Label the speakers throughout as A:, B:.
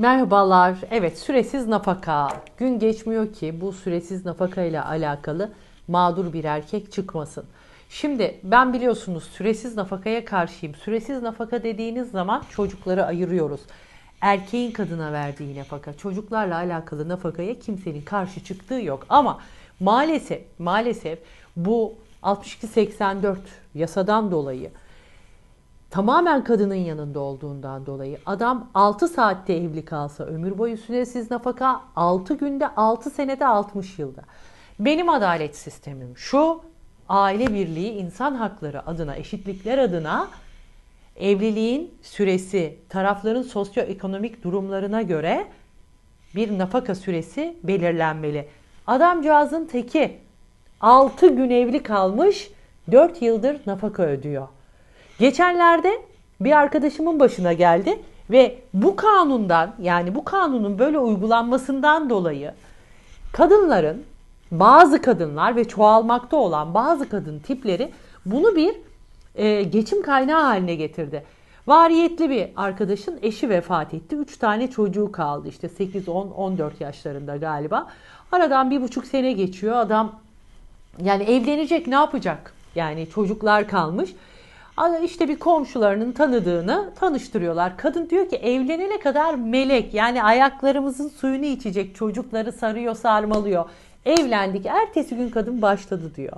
A: Merhabalar. Evet, süresiz nafaka. Gün geçmiyor ki bu süresiz nafaka ile alakalı mağdur bir erkek çıkmasın. Şimdi ben biliyorsunuz süresiz nafakaya karşıyım. Süresiz nafaka dediğiniz zaman çocukları ayırıyoruz. Erkeğin kadına verdiği nafaka, çocuklarla alakalı nafakaya kimsenin karşı çıktığı yok. Ama maalesef, maalesef bu 62-84 yasadan dolayı tamamen kadının yanında olduğundan dolayı adam 6 saatte evli kalsa ömür boyu süresiz nafaka 6 günde 6 senede 60 yılda. Benim adalet sistemim şu aile birliği insan hakları adına eşitlikler adına evliliğin süresi tarafların sosyoekonomik durumlarına göre bir nafaka süresi belirlenmeli. Adamcağızın teki 6 gün evli kalmış 4 yıldır nafaka ödüyor. Geçenlerde bir arkadaşımın başına geldi ve bu kanundan yani bu kanunun böyle uygulanmasından dolayı kadınların bazı kadınlar ve çoğalmakta olan bazı kadın tipleri bunu bir e, geçim kaynağı haline getirdi. Variyetli bir arkadaşın eşi vefat etti. 3 tane çocuğu kaldı işte 8, 10, 14 yaşlarında galiba. Aradan bir buçuk sene geçiyor. Adam yani evlenecek ne yapacak? Yani çocuklar kalmış. İşte bir komşularının tanıdığını tanıştırıyorlar. Kadın diyor ki evlenene kadar melek yani ayaklarımızın suyunu içecek çocukları sarıyor sarmalıyor. Evlendik ertesi gün kadın başladı diyor.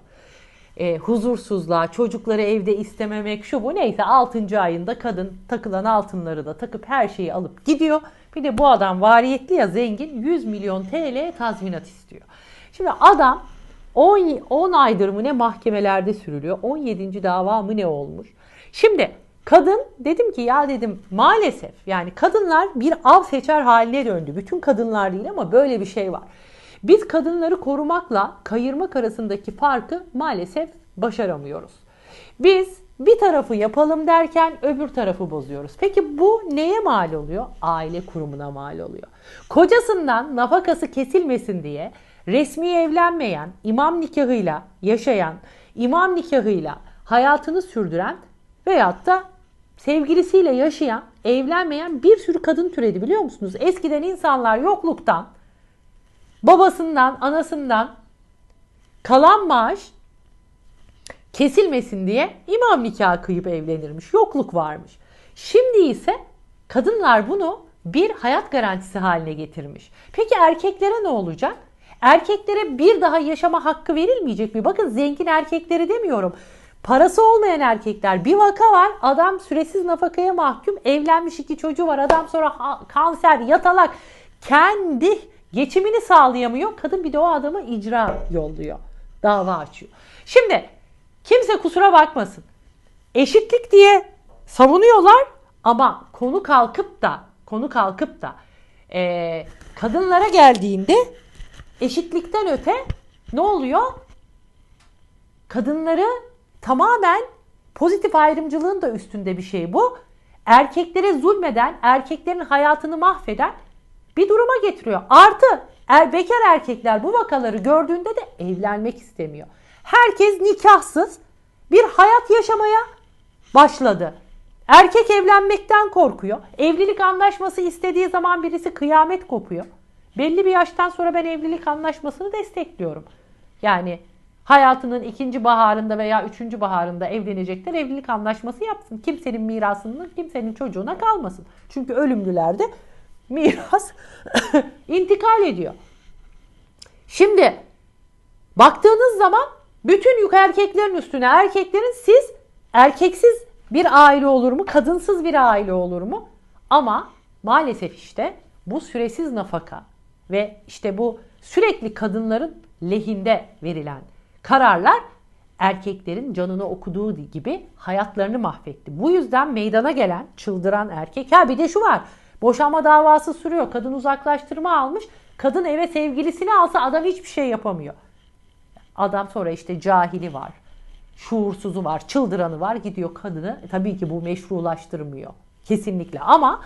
A: E, huzursuzluğa, çocukları evde istememek şu bu neyse 6. ayında kadın takılan altınları da takıp her şeyi alıp gidiyor. Bir de bu adam variyetli ya zengin 100 milyon TL tazminat istiyor. Şimdi adam 10, 10 aydır mı ne mahkemelerde sürülüyor. 17. dava mı ne olmuş. Şimdi kadın dedim ki ya dedim maalesef yani kadınlar bir av seçer haline döndü. Bütün kadınlar değil ama böyle bir şey var. Biz kadınları korumakla kayırmak arasındaki farkı maalesef başaramıyoruz. Biz bir tarafı yapalım derken öbür tarafı bozuyoruz. Peki bu neye mal oluyor? Aile kurumuna mal oluyor. Kocasından nafakası kesilmesin diye resmi evlenmeyen, imam nikahıyla yaşayan, imam nikahıyla hayatını sürdüren veyahut da sevgilisiyle yaşayan, evlenmeyen bir sürü kadın türedi biliyor musunuz? Eskiden insanlar yokluktan, babasından, anasından kalan maaş kesilmesin diye imam nikahı kıyıp evlenirmiş. Yokluk varmış. Şimdi ise kadınlar bunu bir hayat garantisi haline getirmiş. Peki erkeklere ne olacak? Erkeklere bir daha yaşama hakkı verilmeyecek mi? Bakın zengin erkekleri demiyorum. Parası olmayan erkekler bir vaka var. Adam süresiz nafakaya mahkum. Evlenmiş iki çocuğu var. Adam sonra kanser, yatalak. Kendi geçimini sağlayamıyor. Kadın bir de o adamı icra yolluyor. Dava açıyor. Şimdi kimse kusura bakmasın. Eşitlik diye savunuyorlar ama konu kalkıp da konu kalkıp da e, kadınlara geldiğinde eşitlikten öte ne oluyor? Kadınları tamamen pozitif ayrımcılığın da üstünde bir şey bu. Erkeklere zulmeden, erkeklerin hayatını mahveden bir duruma getiriyor. Artı er, bekar erkekler bu vakaları gördüğünde de evlenmek istemiyor. Herkes nikahsız bir hayat yaşamaya başladı. Erkek evlenmekten korkuyor. Evlilik anlaşması istediği zaman birisi kıyamet kopuyor. Belli bir yaştan sonra ben evlilik anlaşmasını destekliyorum. Yani hayatının ikinci baharında veya üçüncü baharında evlenecekler evlilik anlaşması yapsın. Kimsenin mirasının kimsenin çocuğuna kalmasın. Çünkü ölümlülerde miras intikal ediyor. Şimdi baktığınız zaman bütün yük erkeklerin üstüne erkeklerin siz erkeksiz bir aile olur mu? Kadınsız bir aile olur mu? Ama maalesef işte bu süresiz nafaka ve işte bu sürekli kadınların lehinde verilen kararlar erkeklerin canını okuduğu gibi hayatlarını mahvetti. Bu yüzden meydana gelen çıldıran erkek. Ha bir de şu var. Boşanma davası sürüyor. Kadın uzaklaştırma almış. Kadın eve sevgilisini alsa adam hiçbir şey yapamıyor. Adam sonra işte cahili var. Şuursuzu var, çıldıranı var. Gidiyor kadını. E, tabii ki bu meşrulaştırmıyor. Kesinlikle ama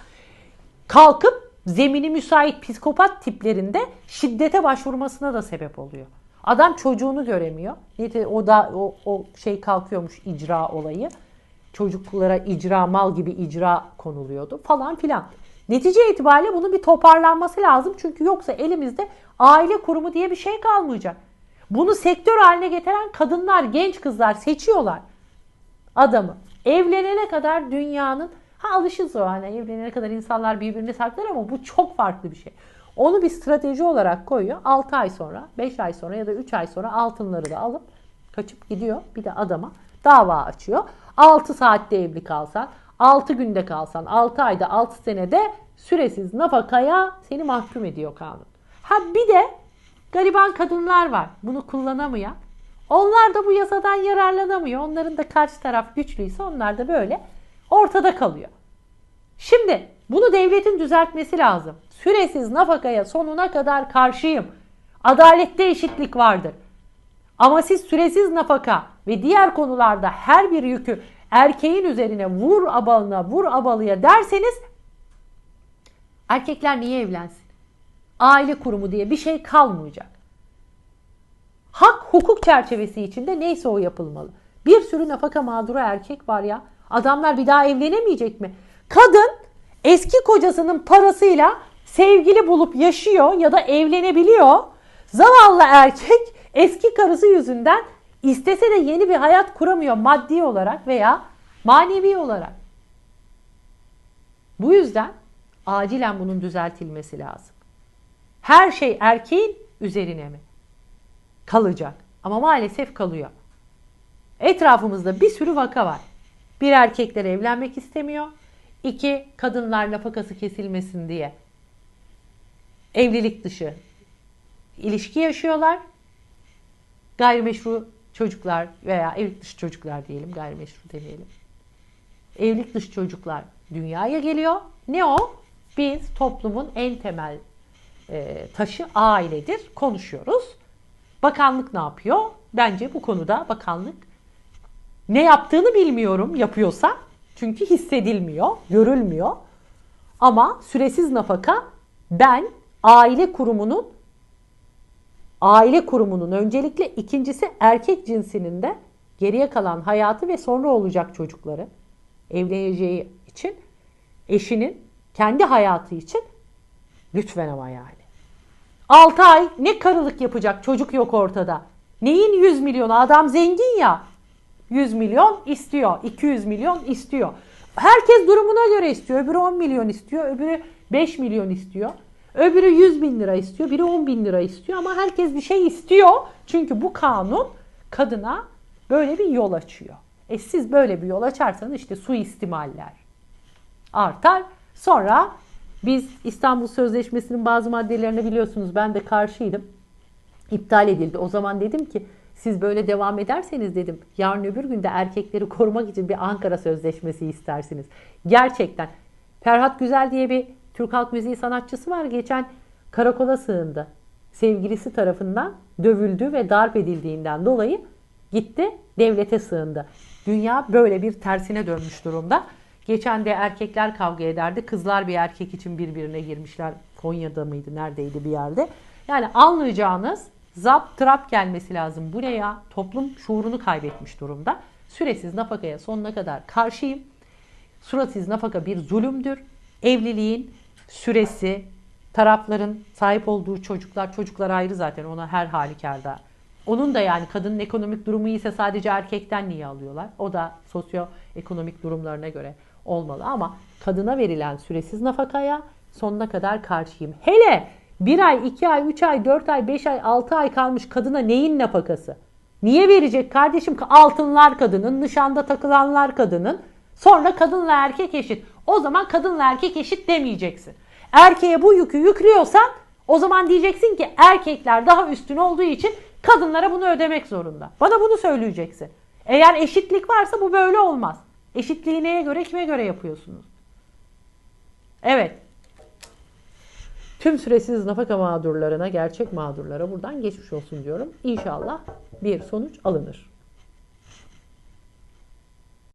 A: kalkıp zemini müsait psikopat tiplerinde şiddete başvurmasına da sebep oluyor. Adam çocuğunu göremiyor. O da o, o şey kalkıyormuş icra olayı. Çocuklara icra mal gibi icra konuluyordu falan filan. Netice itibariyle bunun bir toparlanması lazım. Çünkü yoksa elimizde aile kurumu diye bir şey kalmayacak. Bunu sektör haline getiren kadınlar, genç kızlar seçiyorlar adamı. Evlenene kadar dünyanın ha alışız o hani evlenene kadar insanlar birbirini saklar ama bu çok farklı bir şey. Onu bir strateji olarak koyuyor. 6 ay sonra, 5 ay sonra ya da 3 ay sonra altınları da alıp kaçıp gidiyor. Bir de adama dava açıyor. 6 saatte evli kalsan, 6 günde kalsan, 6 ayda, 6 senede süresiz nafakaya seni mahkum ediyor kanun. Ha bir de gariban kadınlar var. Bunu kullanamayan. Onlar da bu yasadan yararlanamıyor. Onların da karşı taraf güçlüyse onlar da böyle ortada kalıyor. Şimdi bunu devletin düzeltmesi lazım. Süresiz nafakaya sonuna kadar karşıyım. Adalette eşitlik vardır. Ama siz süresiz nafaka ve diğer konularda her bir yükü erkeğin üzerine vur abalına vur abalıya derseniz erkekler niye evlensin? Aile kurumu diye bir şey kalmayacak. Hak hukuk çerçevesi içinde neyse o yapılmalı. Bir sürü nafaka mağduru erkek var ya. Adamlar bir daha evlenemeyecek mi? Kadın eski kocasının parasıyla sevgili bulup yaşıyor ya da evlenebiliyor. Zavallı erkek eski karısı yüzünden istese de yeni bir hayat kuramıyor maddi olarak veya manevi olarak. Bu yüzden acilen bunun düzeltilmesi lazım. Her şey erkeğin üzerine mi? Kalacak. Ama maalesef kalıyor. Etrafımızda bir sürü vaka var. Bir erkekler evlenmek istemiyor. İki kadınlar nafakası kesilmesin diye evlilik dışı ilişki yaşıyorlar. Gayrimeşru çocuklar veya evlilik dışı çocuklar diyelim, gayrimeşru demeyelim. Evlilik dışı çocuklar dünyaya geliyor. Ne o? Biz toplumun en temel e, taşı ailedir. Konuşuyoruz. Bakanlık ne yapıyor? Bence bu konuda bakanlık ne yaptığını bilmiyorum yapıyorsa. Çünkü hissedilmiyor, görülmüyor. Ama süresiz nafaka ben aile kurumunun aile kurumunun öncelikle ikincisi erkek cinsinin de geriye kalan hayatı ve sonra olacak çocukları evleneceği için eşinin kendi hayatı için lütfen ama yani. 6 ay ne karılık yapacak çocuk yok ortada. Neyin 100 milyonu adam zengin ya. 100 milyon istiyor, 200 milyon istiyor. Herkes durumuna göre istiyor. Öbürü 10 milyon istiyor, öbürü 5 milyon istiyor. Öbürü 100 bin lira istiyor, biri 10 bin lira istiyor ama herkes bir şey istiyor. Çünkü bu kanun kadına böyle bir yol açıyor. E siz böyle bir yol açarsanız işte suistimaller artar. Sonra biz İstanbul Sözleşmesi'nin bazı maddelerini biliyorsunuz ben de karşıydım. İptal edildi. O zaman dedim ki siz böyle devam ederseniz dedim yarın öbür günde erkekleri korumak için bir Ankara Sözleşmesi istersiniz. Gerçekten Ferhat Güzel diye bir Türk halk müziği sanatçısı var. Geçen karakola sığındı. Sevgilisi tarafından dövüldü ve darp edildiğinden dolayı gitti devlete sığındı. Dünya böyle bir tersine dönmüş durumda. Geçen de erkekler kavga ederdi. Kızlar bir erkek için birbirine girmişler. Konya'da mıydı? Neredeydi bir yerde? Yani anlayacağınız zap trap gelmesi lazım. Bu ne ya? Toplum şuurunu kaybetmiş durumda. Süresiz nafakaya sonuna kadar karşıyım. Suratsız nafaka bir zulümdür. Evliliğin süresi, tarafların sahip olduğu çocuklar, çocuklar ayrı zaten ona her halükarda. Onun da yani kadının ekonomik durumu ise sadece erkekten niye alıyorlar? O da sosyoekonomik durumlarına göre olmalı ama kadına verilen süresiz nafakaya sonuna kadar karşıyım. Hele bir ay, iki ay, üç ay, dört ay, beş ay, altı ay kalmış kadına neyin nafakası? Niye verecek kardeşim? Altınlar kadının, nişanda takılanlar kadının. Sonra kadınla erkek eşit. O zaman kadınla erkek eşit demeyeceksin. Erkeğe bu yükü yüklüyorsan o zaman diyeceksin ki erkekler daha üstün olduğu için kadınlara bunu ödemek zorunda. Bana bunu söyleyeceksin. Eğer eşitlik varsa bu böyle olmaz. Eşitliği neye göre, kime göre yapıyorsunuz? Evet. Tüm süresiz nafaka mağdurlarına, gerçek mağdurlara buradan geçmiş olsun diyorum. İnşallah bir sonuç alınır.